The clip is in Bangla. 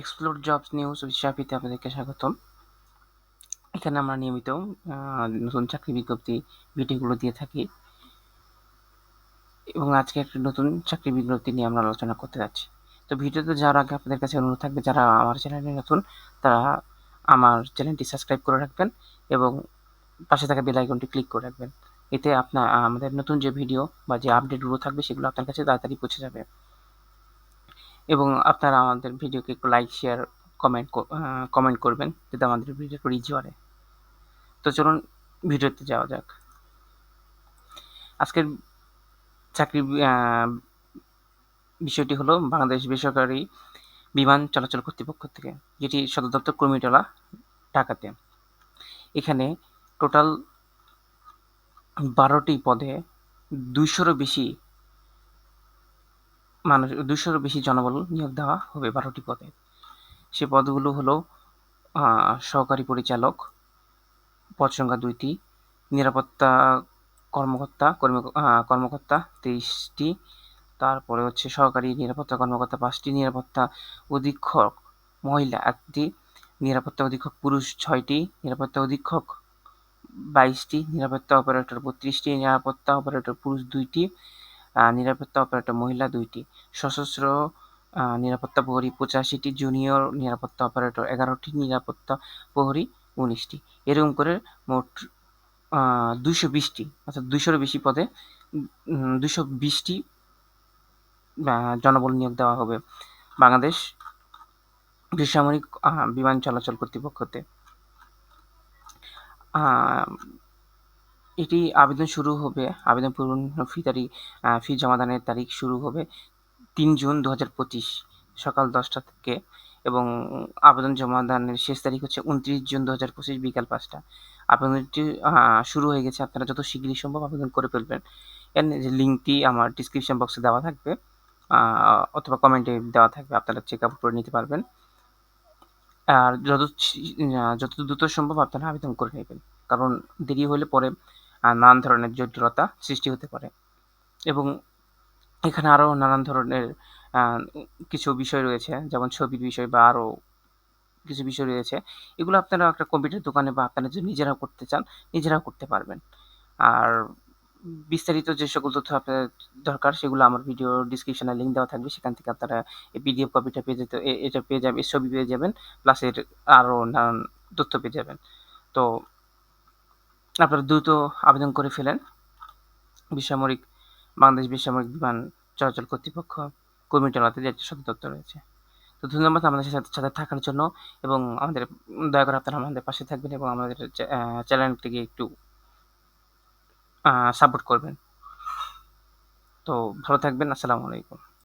এক্সপ্লোর জবস নিউজ উৎসাহিতে আপনাদেরকে স্বাগতম। এখানে আমরা নিয়মিত নতুন চাকরি বিজ্ঞপ্তি ভিডিওগুলো দিয়ে থাকি। এবং আজকে একটি নতুন চাকরি বিজ্ঞপ্তি নিয়ে আমরা আলোচনা করতে যাচ্ছি। তো ভিডিওতে যাওয়ার আগে আপনাদের কাছে অনুরোধ থাকবে, যারা আমার চ্যানেলে নতুন, তারা আমার চ্যানেলটি সাবস্ক্রাইব করে রাখবেন এবং পাশে থাকা বেল আইকনটি ক্লিক করে রাখবেন। এতে আপনার আমাদের নতুন যে ভিডিও বা যে আপডেটগুলো থাকবে, সেগুলো আপনার কাছে তাড়াতাড়ি পৌঁছে যাবে। এবং আপনারা আমাদের ভিডিওকে একটু লাইক শেয়ার কমেন্ট কমেন্ট করবেন যাতে আমাদের ভিডিও রিচ বাড়ে। তো চলুন ভিডিওতে যাওয়া যাক। আজকের চাকরি বিষয়টি হলো বাংলাদেশ বেসরকারি বিমান চলাচল কর্তৃপক্ষ থেকে, যেটি সদর দপ্তর কর্মীটলা ঢাকাতে। এখানে টোটাল বারোটি পদে দুইশোরও বেশি মানুষ দুশোরও বেশি জনবল নিয়োগ দেওয়া হবে বারোটি পদে। সে পদগুলো হলো সহকারী পরিচালক, পদ সংখ্যা দুইটি, নিরাপত্তা কর্মকর্তা কর্মকর্তা তেইশটি, তারপরে হচ্ছে সহকারী নিরাপত্তা কর্মকর্তা পাঁচটি, নিরাপত্তা অধীক্ষক মহিলা একটি, নিরাপত্তা অধীক্ষক পুরুষ ছয়টি, নিরাপত্তা অধীক্ষক বাইশটি, নিরাপত্তা অপারেটর বত্রিশটি, নিরাপত্তা অপারেটর পুরুষ দুইটি নিরাপত্তা অপারেটর মহিলা দুইটি। সশস্ত্র নিরাপত্তা প্রহরী পঁচাশিটি, জুনিয়র নিরাপত্তা অপারেটর এগারোটি, নিরাপত্তা প্রহরী উনিশটি। এরকম করে মোট দুইশো বিশটি, অর্থাৎ দুইশোরও বেশি পদে দুশো বিশটি জনবল নিয়োগ দেওয়া হবে বাংলাদেশ বেসামরিক বিমান চলাচল কর্তৃপক্ষতে। এটি আবেদন শুরু হবে, আবেদন পূরণ ফি তারিখ ফি জমাদানের তারিখ শুরু হবে তিন জুন দু হাজার পঁচিশ সকাল দশটা থেকে এবং আবেদন জমাদানের শেষ তারিখ হচ্ছে উনত্রিশ জুন দু হাজার পঁচিশ বিকাল পাঁচটা। আবেদনটি শুরু হয়ে গেছে, আপনারা যত শীঘ্রই সম্ভব আবেদন করে ফেলবেন। এর লিঙ্কটি আমার ডিসক্রিপশন বক্সে দেওয়া থাকবে অথবা কমেন্টে দেওয়া থাকবে, আপনারা চেক আপ করে নিতে পারবেন। আর যত যত দ্রুত সম্ভব আপনারা আবেদন করে নেবেন, কারণ দেরি হলে পরে নানান ধরনের জটিলতা সৃষ্টি হতে পারে। এবং এখানে আরও নানান ধরনের কিছু বিষয় রয়েছে, যেমন ছবির বিষয় বা আরও কিছু বিষয় রয়েছে। এগুলো আপনারা একটা কম্পিউটার দোকানে বা আপনারা যদি নিজেরাও করতে চান, নিজেরাও করতে পারবেন। আর বিস্তারিত যে সকল তথ্য আপনার দরকার, সেগুলো আমার ভিডিও ডিসক্রিপশনে লিঙ্ক দেওয়া থাকবে। সেখান থেকে আপনারা এই পিডিএফ কপিটা পেয়ে যেতে এটা পেয়ে যাবেন, ছবি পেয়ে যাবেন প্লাস এর আরও নানান তথ্য পেয়ে যাবেন। তো আপনারা দ্রুত আবেদন করে ফেলেন। বেসামরিক, বাংলাদেশ বেসামরিক বিমান চলাচল কর্তৃপক্ষ কর্মীটলাতে যে সদর দপ্তর রয়েছে। তো ধন্যবাদ আমাদের সাথে সাথে থাকার জন্য এবং আমাদের, দয়া করে আপনারা আমাদের পাশে থাকবেন এবং আমাদের চ্যানেলটিকে একটু সাপোর্ট করবেন। তো ভালো থাকবেন, আসসালামু আলাইকুম।